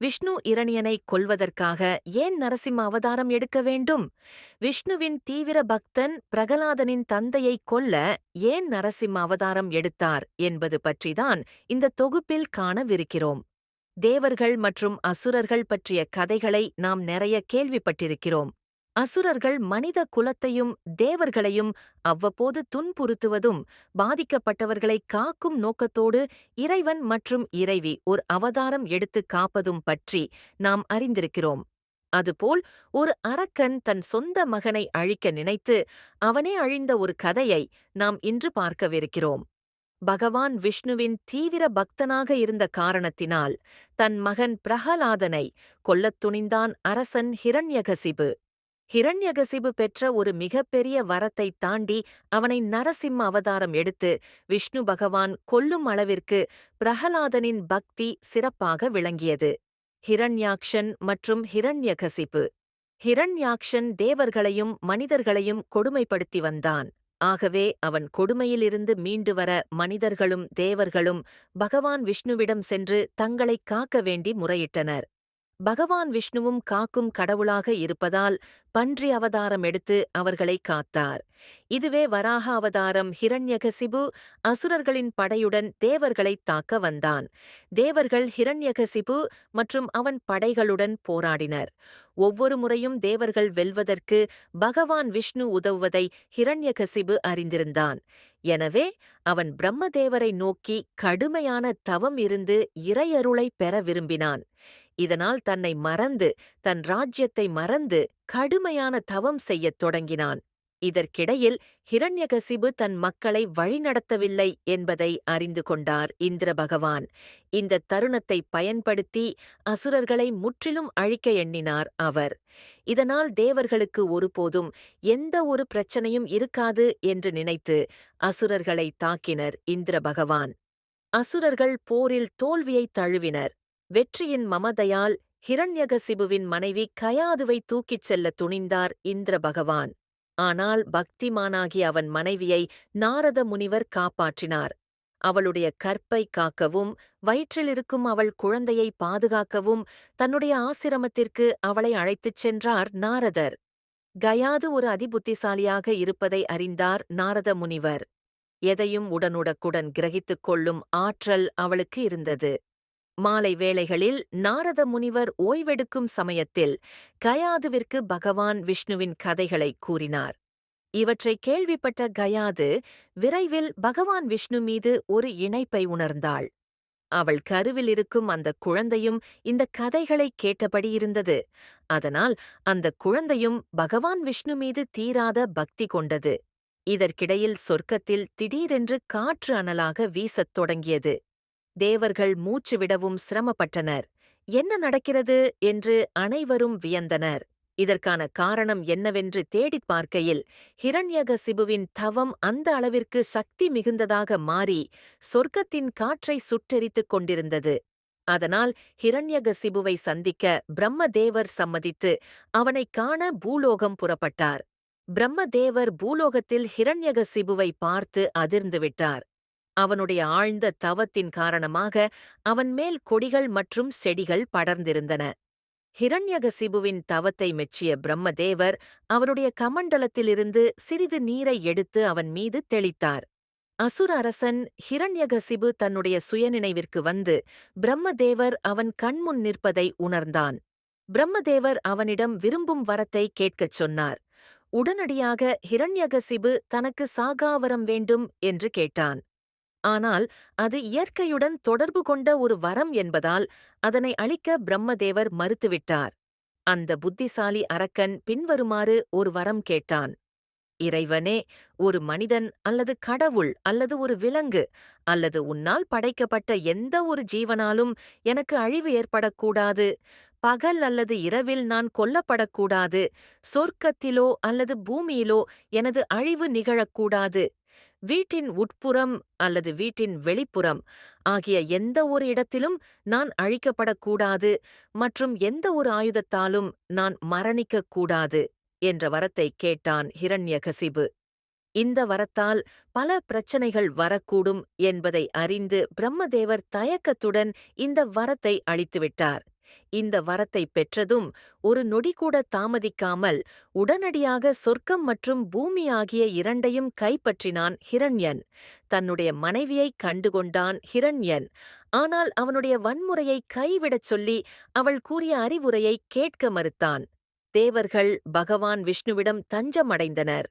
விஷ்ணு இரணியனை கொல்வதற்காக ஏன் நரசிம்ம அவதாரம் எடுக்க வேண்டும்? விஷ்ணுவின் தீவிர பக்தன் பிரகலாதனின் தந்தையை கொல்ல ஏன் நரசிம்ம அவதாரம் எடுத்தார் என்பது பற்றிதான் இந்த தொகுப்பில் காணவிருக்கிறோம். தேவர்கள் மற்றும் அசுரர்கள் பற்றிய கதைகளை நாம் நிறைய கேள்விப்பட்டிருக்கிறோம். அசுரர்கள் மனித குலத்தையும் தேவர்களையும் அவ்வப்போது துன்புறுத்துவதும் பாதிக்கப்பட்டவர்களை காக்கும் நோக்கத்தோடு இறைவன் மற்றும் இறைவி ஒரு அவதாரம் எடுத்து காப்பதும் பற்றி நாம் அறிந்திருக்கிறோம். அதுபோல் ஒரு அரக்கன் தன் சொந்த மகனை அழிக்க நினைத்து அவனே அழிந்த ஒரு கதையை நாம் இன்று பார்க்கவிருக்கிறோம். பகவான் விஷ்ணுவின் தீவிர பக்தனாக இருந்த காரணத்தினால் தன் மகன் பிரகலாதனை கொல்லத் துணிந்தான் அரசன் ஹிரண்யகசிபு. ஹிரண்யகசிபு பெற்ற ஒரு மிகப்பெரிய வரத்தைத் தாண்டி அவனை நரசிம்ம அவதாரம் எடுத்து விஷ்ணு பகவான் கொல்லும் அளவிற்கு பிரகலாதனின் பக்தி சிறப்பாக விளங்கியது. ஹிரண்யாக்ஷன் மற்றும் ஹிரண்யகசிபு. ஹிரண்யாக்ஷன் தேவர்களையும் மனிதர்களையும் கொடுமைப்படுத்தி வந்தான். ஆகவே அவன் கொடுமையிலிருந்து மீண்டு வர மனிதர்களும் தேவர்களும் பகவான் விஷ்ணுவிடம் சென்று தங்களைக் காக்க வேண்டி முறையிட்டனர். பகவான் விஷ்ணுவும் காக்கும் கடவுளாக இருப்பதால் பன்றி அவதாரம் எடுத்து அவர்களை காத்தார். இதுவே வராக அவதாரம் ஹிரண்யகசிபு அசுரர்களின் படையுடன் தேவர்களை தாக்க வந்தான். தேவர்கள் ஹிரண்யகசிபு மற்றும் அவன் படைகளுடன் போராடினர். ஒவ்வொரு முறையும் தேவர்கள் வெல்வதற்கு பகவான் விஷ்ணு உதவுவதை ஹிரண்யகசிபு அறிந்திருந்தான். எனவே அவன் பிரம்மதேவரை நோக்கி கடுமையான தவம் இருந்து இறையருளை பெற விரும்பினான். இதனால் தன்னை மறந்து தன் ராஜ்யத்தை மறந்து கடுமையான தவம் செய்யத் தொடங்கினான். இதற்கிடையில் ஹிரண்யகசிபு தன் மக்களை வழிநடத்தவில்லை என்பதை அறிந்து கொண்டார் இந்திர பகவான். இந்த தருணத்தை பயன்படுத்தி அசுரர்களை முற்றிலும் அழிக்க எண்ணினார் அவர். இதனால் தேவர்களுக்கு ஒருபோதும் எந்த ஒரு பிரச்சனையும் இருக்காது என்று நினைத்து அசுரர்களை தாக்கினர் இந்திர பகவான். அசுரர்கள் போரில் தோல்வியை தழுவினர். வெற்றியின் மமதையால் ஹிரண்யகசிபுவின் மனைவி கயாதுவை தூக்கிச் செல்ல துணிந்தார் இந்திர பகவான் ஆனால் பக்திமானாகி அவன் மனைவியை நாரத முனிவர் காப்பாற்றினார். அவளுடைய கற்பை காக்கவும் வயிற்றிலிருக்கும் அவள் குழந்தையை பாதுகாக்கவும் தன்னுடைய ஆசிரமத்திற்கு அவளை அழைத்துச் சென்றார் நாரதர். கயாது ஒரு அதிபுத்திசாலியாக இருப்பதை அறிந்தார் நாரத முனிவர். எதையும் உடனுடக்குடன் கிரகித்துக் கொள்ளும் ஆற்றல் அவளுக்கு இருந்தது. மாலை வேளைகளில் நாரத முனிவர் ஓய்வெடுக்கும் சமயத்தில் கயாதுவிற்கு பகவான் விஷ்ணுவின் கதைகளை கூறினார். இவற்றை கேள்விப்பட்ட கயாது விரைவில் பகவான் விஷ்ணு மீது ஒரு இணைப்பை உணர்ந்தாள். அவள் கருவில் இருக்கும் அந்த குழந்தையும் இந்த கதைகளை கேட்டபடி இருந்தது. அதனால் அந்த குழந்தையும் பகவான் விஷ்ணு மீது தீராத பக்தி கொண்டது. இதற்கிடையில் சொர்க்கத்தில் திடீரென்று காற்று அனலாக வீசத் தொடங்கியது. தேவர்கள் மூச்சுவிடவும் சிரமப்பட்டனர். என்ன நடக்கிறது? என்று அனைவரும் வியந்தனர். இதற்கான காரணம் என்னவென்று தேடிப் பார்க்கையில் ஹிரண்யகசிபுவின் தவம் அந்த அளவிற்கு சக்தி மிகுந்ததாக மாறி சொர்க்கத்தின் காற்றை சுட்டெரித்துக் கொண்டிருந்தது. அதனால் ஹிரண்யகசிபுவை சந்திக்க பிரம்மதேவர் சம்மதித்து அவனைக் காண பூலோகம் புறப்பட்டார். பிரம்மதேவர் பூலோகத்தில் ஹிரண்யகசிபுவை பார்த்து அதிர்ந்துவிட்டார் அவனுடைய ஆழ்ந்த தவத்தின் காரணமாக அவன் மேல் கொடிகள் மற்றும் செடிகள் படர்ந்திருந்தன. ஹிரண்யகசிபுவின் தவத்தை மெச்சிய பிரம்மதேவர் அவருடைய கமண்டலத்திலிருந்து சிறிது நீரை எடுத்து அவன் மீது தெளித்தார். அசுர அரசன் ஹிரண்யகசிபு தன்னுடைய சுயநினைவிற்கு வந்து பிரம்மதேவர் அவன் கண்முன் நிற்பதை உணர்ந்தான். பிரம்மதேவர் அவனிடம் விரும்பும் வரத்தை கேட்கச் சொன்னார். உடனடியாக ஹிரண்யகசிபு தனக்கு சாகாவரம் வேண்டும் என்று கேட்டான். ஆனால் அது இயற்கையுடன் தொடர்பு கொண்ட ஒரு வரம் என்பதால் அதனை அளிக்க பிரம்மதேவர் மறுத்துவிட்டார். அந்த புத்திசாலி அரக்கன் பின்வருமாறு ஒரு வரம் கேட்டான். இறைவனே ஒரு மனிதன் அல்லது கடவுள் அல்லது ஒரு விலங்கு அல்லது உன்னால் படைக்கப்பட்ட எந்த ஒரு ஜீவனாலும் எனக்கு அழிவு ஏற்படக்கூடாது. பகல் அல்லது இரவில் நான் கொல்லப்படக்கூடாது. சொர்க்கத்திலோ அல்லது பூமியிலோ எனது அழிவு நிகழக்கூடாது. வீட்டின் உட்புறம் அல்லது வீட்டின் வெளிப்புறம் ஆகிய எந்த ஒரு இடத்திலும் நான் அழிக்கப்படக்கூடாது மற்றும் எந்த ஒரு ஆயுதத்தாலும் நான் மரணிக்கக் கூடாது என்ற வரத்தைக் கேட்டான் ஹிரண்யகசிபு. இந்த வரத்தால் பல பிரச்சனைகள் வரக்கூடும் என்பதை அறிந்து பிரம்மதேவர் தயக்கத்துடன் இந்த வரத்தை அளித்துவிட்டார் இந்த வரத்தை பெற்றதும் ஒரு நொடி கூட தாமதிக்காமல் உடனடியாக சொர்க்கம் மற்றும் பூமி ஆகிய இரண்டையும் கைப்பற்றினான் ஹிரண்யன். தன்னுடைய மனைவியைக் கண்டுகொண்டான் ஹிரண்யன். ஆனால் அவனுடைய வன்முறையை கைவிடச் சொல்லி அவள் கூறிய அறிவுரையை கேட்க மறுத்தான். தேவர்கள் பகவான் விஷ்ணுவிடம் தஞ்சமடைந்தனர்.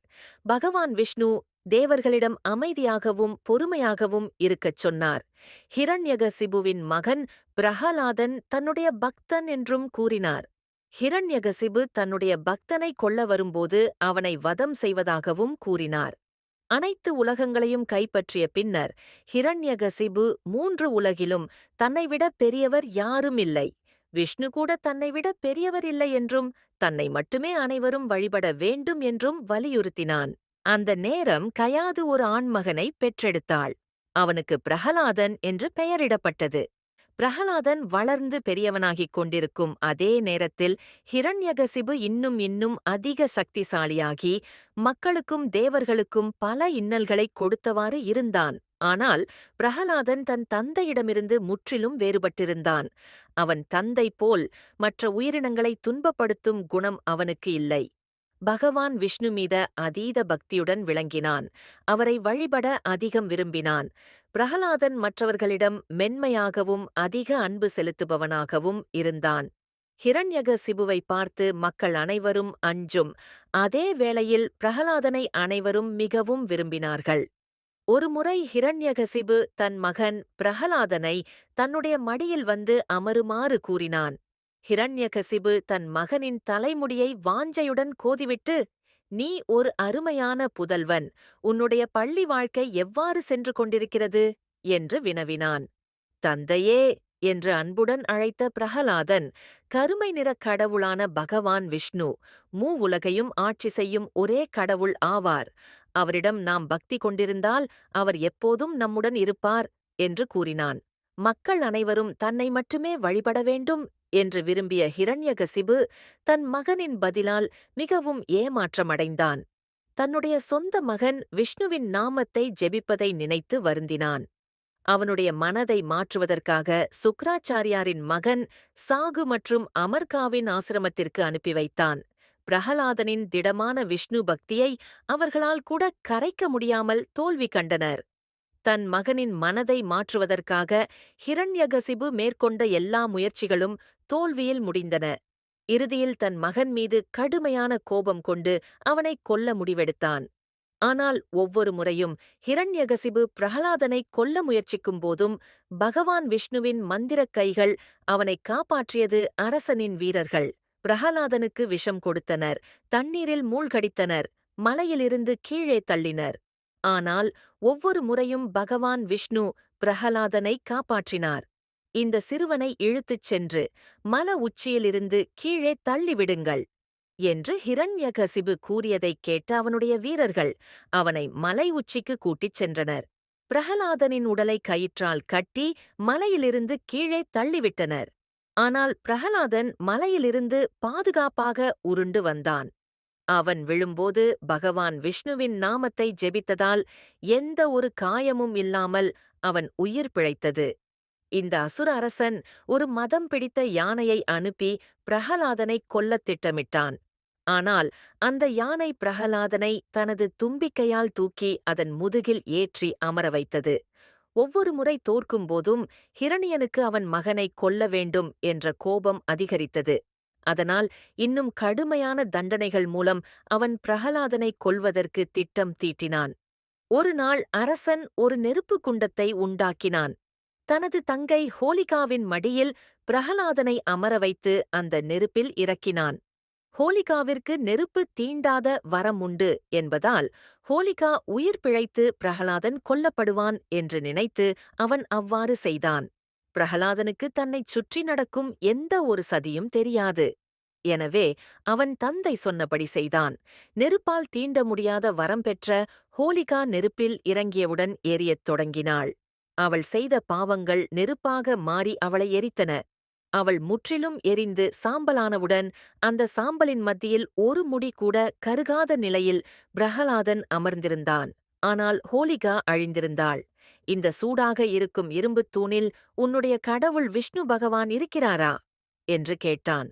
பகவான் விஷ்ணு தேவர்களிடம் அமைதியாகவும் பொறுமையாகவும் இருக்கச் சொன்னார். ஹிரண்யகசிபுவின் மகன் பிரஹலாதன் தன்னுடைய பக்தன் என்றும் கூறினார். ஹிரண்யகசிபு தன்னுடைய பக்தனை கொல்ல வரும்போது அவனை வதம் செய்வதாகவும் கூறினார். அனைத்து உலகங்களையும் கைப்பற்றிய பின்னர் ஹிரண்யகசிபு மூன்று உலகிலும் தன்னைவிட பெரியவர் யாரும் இல்லை. விஷ்ணு கூட தன்னைவிட பெரியவர் இல்லை என்றும் தன்னை மட்டுமே அனைவரும் வழிபட வேண்டும் என்றும் வலியுறுத்தினான். அந்த நேரம் கயாது ஒரு ஆண்மகனை பெற்றெடுத்தாள். அவனுக்கு பிரகலாதன் என்று பெயரிடப்பட்டது. பிரகலாதன் வளர்ந்து பெரியவனாகிக் கொண்டிருக்கும் அதே நேரத்தில் ஹிரண்யகசிபு இன்னும் இன்னும் அதிக சக்திசாலியாகி மக்களுக்கும் தேவர்களுக்கும் பல இன்னல்களைக் கொடுத்தவாறு இருந்தான். ஆனால் பிரகலாதன் தன் தந்தையிடமிருந்து முற்றிலும் வேறுபட்டிருந்தான். அவன் தந்தை போல் மற்ற உயிரினங்களை துன்பப்படுத்தும் குணம் அவனுக்கு இல்லை. பகவான் விஷ்ணு மீத அதீத பக்தியுடன் விளங்கினான். அவரை வழிபட அதிகம் விரும்பினான். பிரகலாதன் மற்றவர்களிடம் மென்மையாகவும் அதிக அன்பு செலுத்துபவனாகவும் இருந்தான். ஹிரண்யக சிபுவை பார்த்து மக்கள் அனைவரும் அஞ்சும். அதே வேளையில் பிரகலாதனை அனைவரும் மிகவும் விரும்பினார்கள். ஒருமுறை ஹிரண்யகசிபு தன் மகன் பிரகலாதனை தன்னுடைய மடியில் வந்து அமருமாறு கூறினான். ஹிரண்யகசிபு தன் மகனின் தலைமுடியை வாஞ்சையுடன் கோதிவிட்டு நீ ஒரு அருமையான புதல்வன். உன்னுடைய பள்ளி வாழ்க்கை எவ்வாறு சென்று கொண்டிருக்கிறது? என்று வினவினான். தந்தையே என்று அன்புடன் அழைத்த பிரகலாதன் கருமை நிறக் கடவுளான பகவான் விஷ்ணு மூ உலகையும் ஆட்சி செய்யும் ஒரே கடவுள் ஆவார். அவரிடம் நாம் பக்தி கொண்டிருந்தால் அவர் எப்போதும் நம்முடன் இருப்பார் என்று கூறினான். மக்கள் அனைவரும் தன்னை மட்டுமே வழிபட வேண்டும் என்று விரும்பிய ஹிரண்யகசிபு தன் மகனின் பதிலால் மிகவும் ஏமாற்றமடைந்தான். தன்னுடைய சொந்த மகன் விஷ்ணுவின் நாமத்தை ஜெபிப்பதை நினைத்து வருந்தினான். அவனுடைய மனதை மாற்றுவதற்காக சுக்ராச்சாரியாரின் மகன் சாகு மற்றும் அமர்காவின் ஆசிரமத்திற்கு அனுப்பி வைத்தான். பிரகலாதனின் திடமான விஷ்ணு பக்தியை அவர்களால் கூட கரைக்க முடியாமல் தோல்வி கண்டனர். தன் மகனின் மனதை மாற்றுவதற்காக ஹிரண்யகசிபு மேற்கொண்ட எல்லா முயற்சிகளும் தோல்வியில் முடிந்தன. இறுதியில் தன் மகன் மீது கடுமையான கோபம் கொண்டு அவனை கொல்ல முடிவெடுத்தான். ஆனால் ஒவ்வொரு முறையும் ஹிரண்யகசிபு பிரகலாதனை கொல்ல முயற்சிக்கும் போதும் பகவான் விஷ்ணுவின் மந்திரக் கைகள் அவனை காப்பாற்றியது அரசனின் வீரர்கள். பிரகலாதனுக்கு விஷம் கொடுத்தனர் தண்ணீரில் மூழ்கடித்தனர் மலையிலிருந்து கீழே தள்ளினர். ஆனால் ஒவ்வொரு முறையும் பகவான் விஷ்ணு பிரஹலாதனை காப்பாற்றினார். இந்த சிறுவனை இழுத்துச் சென்று மல உச்சியிலிருந்து கீழே தள்ளிவிடுங்கள் என்று ஹிரண்யகசிபு கூறியதைக் கேட்ட அவனுடைய வீரர்கள் அவனை மலை உச்சிக்கு கூட்டிச் சென்றனர். பிரகலாதனின் உடலை கயிற்றால் கட்டி மலையிலிருந்து கீழே தள்ளிவிட்டனர். ஆனால் பிரகலாதன் மலையிலிருந்து பாதுகாப்பாக உருண்டு வந்தான். அவன் விழும்போது பகவான் விஷ்ணுவின் நாமத்தை ஜெபித்ததால் எந்த ஒரு காயமும் இல்லாமல் அவன் உயிர் பிழைத்தது. இந்த அசுர அரசன் ஒரு மதம் பிடித்த யானையை அனுப்பி பிரகலாதனை கொல்லத் திட்டமிட்டான். ஆனால் அந்த யானை பிரகலாதனை தனது தும்பிக்கையால் தூக்கி அதன் முதுகில் ஏற்றி அமர வைத்தது. ஒவ்வொரு முறை தோற்கும்போதும் ஹிரணியனுக்கு அவன் மகனை கொல்ல வேண்டும் என்ற கோபம் அதிகரித்தது. அதனால் இன்னும் கடுமையான தண்டனைகள் மூலம் அவன் பிரகலாதனை கொல்வதற்கு திட்டம் தீட்டினான். ஒரு நாள் அரசன் ஒரு நெருப்புக் குண்டத்தை உண்டாக்கினான். தனது தங்கை ஹோலிகாவின் மடியில் பிரகலாதனை அமர வைத்து அந்த நெருப்பில் இறக்கினான். ஹோலிகாவிற்கு நெருப்பு தீண்டாத வரம் உண்டு என்பதால் ஹோலிகா உயிர் பிழைத்து பிரகலாதன் கொல்லப்படுவான் என்று நினைத்து அவன் அவ்வாறு செய்தான். பிரகலாதனுக்கு தன்னைச் சுற்றி நடக்கும் எந்த ஒரு சதியும் தெரியாது. எனவே அவன் தந்தை சொன்னபடி செய்தான். நெருப்பால் தீண்ட முடியாத வரம் பெற்ற ஹோலிகா நெருப்பில் இறங்கியவுடன் எரியத் தொடங்கினாள். அவள் செய்த பாவங்கள் நெருப்பாக மாறி அவளை எரித்தன. அவள் முற்றிலும் எரிந்து சாம்பலானவுடன் அந்த சாம்பலின் மத்தியில் ஒரு முடி கூட கருகாத நிலையில் பிரகலாதன் அமர்ந்திருந்தான். ஆனால் ஹோலிகா அழிந்திருந்தாள். இந்த சூடாக இருக்கும் இரும்புத் தூணில் உன்னுடைய கடவுள் விஷ்ணு பகவான் இருக்கிறாரா? என்று கேட்டான்.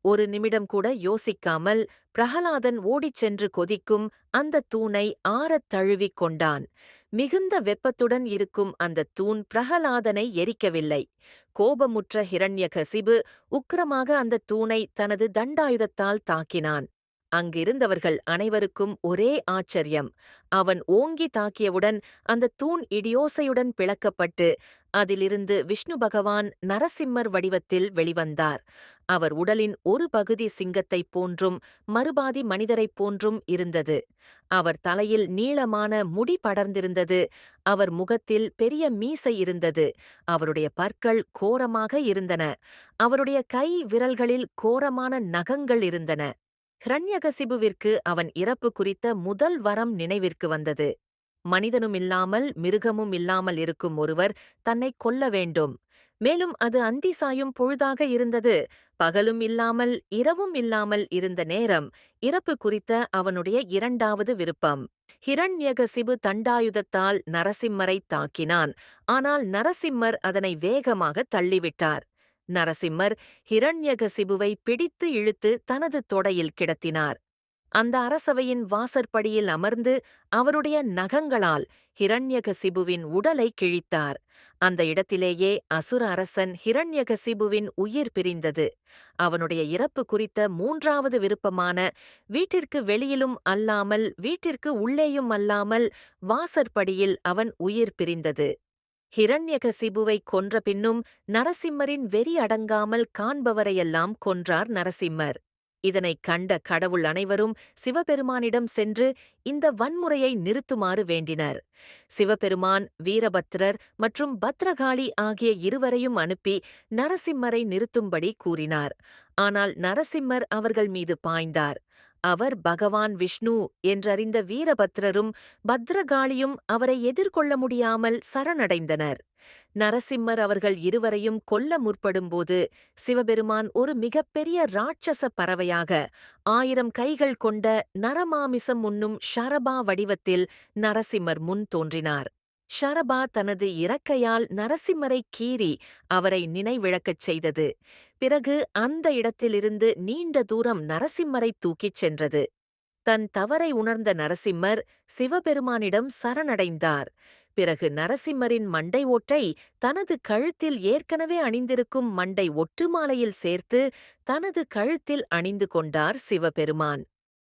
ஒரு நிமிடம் கூட யோசிக்காமல் பிரகலாதன் ஓடிச் சென்று கொதிக்கும் அந்த தூணை ஆறத் தழுவிக் கொண்டான். மிகுந்த வெப்பத்துடன் இருக்கும் அந்த தூண் பிரகலாதனை எரிக்கவில்லை. கோபமுற்ற ஹிரண்யகசிபு உக்கிரமாக அந்த தூணை தனது தண்டாயுதத்தால் தாக்கினான். அங்கிருந்தவர்கள் அனைவருக்கும் ஒரே ஆச்சரியம். அவன் ஓங்கி தாக்கியவுடன் அந்த தூண் இடியோசையுடன் பிளக்கப்பட்டு அதிலிருந்து விஷ்ணு பகவான் நரசிம்மர் வடிவத்தில் வெளிவந்தார். அவர் உடலின் ஒரு பகுதி சிங்கத்தைப் போன்றும் மறுபாதி மனிதரைப் போன்றும் இருந்தது. அவர் தலையில் நீளமான முடி படர்ந்திருந்தது. அவர் முகத்தில் பெரிய மீசை இருந்தது. அவருடைய பற்கள் கோரமாக இருந்தன. அவருடைய கை விரல்களில் கோரமான நகங்கள் இருந்தன. ஹிரண்யகசிபுவிற்கு அவன் இறப்பு குறித்த முதல் வரம் நினைவிற்கு வந்தது. மனிதனும் இல்லாமல் மிருகமும் இல்லாமல் இருக்கும் ஒருவர் தன்னை கொல்ல வேண்டும். மேலும் அது அந்தி சாயும் பொழுதாக இருந்தது. பகலும் இல்லாமல் இரவும் இல்லாமல் இருந்த நேரம் இறப்பு குறித்த அவனுடைய இரண்டாவது விருப்பம். ஹிரண்யகசிபு தண்டாயுதத்தால் நரசிம்மரை தாக்கினான். ஆனால் நரசிம்மர் அதனை வேகமாக தள்ளிவிட்டார். நரசிம்மர் ஹிரண்யகசிபுவை பிடித்து இழுத்து தனது தொடையில் கிடத்தினார். அந்த அரசவையின் வாசற்படியில் அமர்ந்து அவருடைய நகங்களால் ஹிரண்யகசிபுவின் உடலை கிழித்தார். அந்த இடத்திலேயே அசுர அரசன் ஹிரண்யகசிபுவின் உயிர் பிரிந்தது. அவனுடைய இறப்பு குறித்த மூன்றாவது விருப்பமான வீட்டிற்கு வெளியிலும் அல்லாமல் வீட்டிற்கு உள்ளேயும் அல்லாமல் வாசற்படியில் அவன் உயிர் பிரிந்தது. ஹிரண்யகசிபுவை கொன்ற பின்னும் நரசிம்மரின் வெறி அடங்காமல் காண்பவரையெல்லாம் கொன்றார் நரசிம்மர். இதனைக் கண்ட கடவுள் அனைவரும் சிவபெருமானிடம் சென்று இந்த வன்முறையை நிறுத்துமாறு வேண்டினர். சிவபெருமான் வீரபத்ரர் மற்றும் பத்ரகாளி ஆகிய இருவரையும் அனுப்பி நரசிம்மரை நிறுத்தும்படி கூறினார். ஆனால் நரசிம்மர் அவர்கள் மீது பாய்ந்தார். அவர் பகவான் விஷ்ணு என்றறிந்த வீரபத்ரரும் பத்ரகாளியும் அவரை எதிர்கொள்ள முடியாமல் சரணடைந்தனர். நரசிம்மர் அவர்கள் இருவரையும் கொல்ல முற்படும்போது சிவபெருமான் ஒரு மிகப்பெரிய ராட்சச பறவையாக ஆயிரம் கைகள் கொண்ட நரமாமிசம் உண்ணும் ஷரபா வடிவத்தில் நரசிம்மர் முன் தோன்றினார். ஷரபா தனது இறக்கையால் நரசிம்மரை கீறி அவரை நினைவிழக்கச் செய்தது. பிறகு அந்த இடத்திலிருந்து நீண்ட தூரம் நரசிம்மரை தூக்கிச் சென்றது. தன் தவறை உணர்ந்த நரசிம்மர் சிவபெருமானிடம் சரணடைந்தார். பிறகு நரசிம்மரின் மண்டை ஓட்டை தனது கழுத்தில் ஏற்கனவே அணிந்திருக்கும் மண்டை ஒட்டுமாலையில் சேர்த்து தனது கழுத்தில் அணிந்து கொண்டார் சிவபெருமான்.